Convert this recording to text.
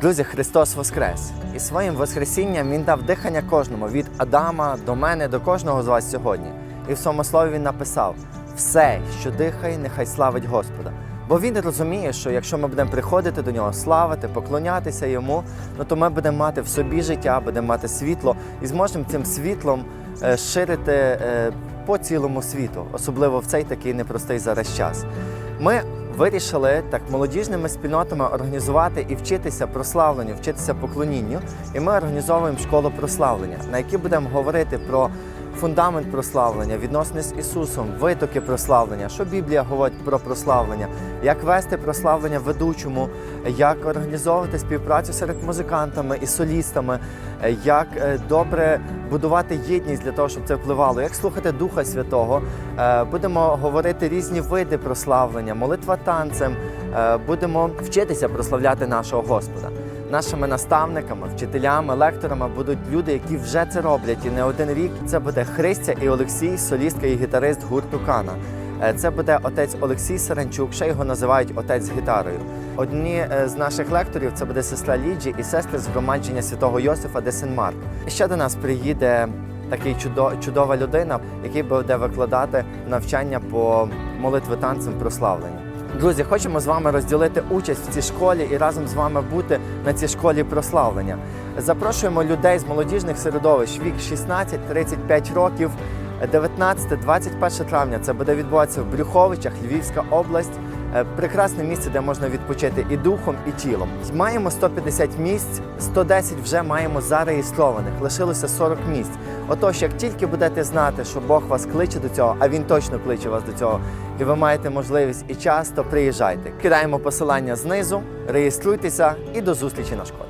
Друзі, Христос Воскрес! І своїм Воскресінням Він дав дихання кожному від Адама до мене, до кожного з вас сьогодні. І в своєму слові Він написав: все, що дихає, нехай славить Господа. Бо він розуміє, що якщо ми будемо приходити до нього, славити, поклонятися йому, ну то ми будемо мати в собі життя, будемо мати світло і зможемо цим світлом е, ширити е, по цілому світу, особливо в цей такий непростий зараз час. Ми вирішили так молодіжними спільнотами організувати і вчитися прославленню, вчитися поклонінню. І ми організовуємо школу прославлення, на якій будемо говорити про фундамент прославлення, відносини з Ісусом, витоки прославлення, що Біблія говорить про прославлення, як вести прославлення ведучому, як організовувати співпрацю серед музикантами і солістами, як е, добре будувати єдність для того, щоб це впливало, як слухати Духа Святого. Е, Будемо говорити різні види прославлення, молитва танцем. Е, Будемо вчитися прославляти нашого Господа. Нашими наставниками, вчителями, лекторами будуть люди, які вже це роблять. І не один рік це буде Христя і Олексій, солістка і гітарист гурту Кана. Е, Це буде отець Олексій Саранчук, ще його називають отець гітарою. Одні е, з наших лекторів це буде сестра Ліджі і сестри з громадження святого Йосифа де Сен-Марк. Ще до нас приїде такий чудо, чудова людина, який буде викладати навчання по молитви танцем прославлення. Друзі, хочемо з вами розділити участь в цій школі і разом з вами бути на цій школі прославлення. Запрошуємо людей з молодіжних середовищ вік 16-35 років. 19-21 травня це буде відбуватися в Брюховичах, Львівська область. Е, Прекрасне місце, де можна відпочити і духом, і тілом. Маємо 150 місць, 110 вже маємо зареєстрованих. Лишилося 40 місць. Отож, як тільки будете знати, що Бог вас кличе до цього, а він точно кличе вас до цього, і ви маєте можливість і час, то приїжджайте. Кидаємо посилання знизу, реєструйтеся і до зустрічі на школі.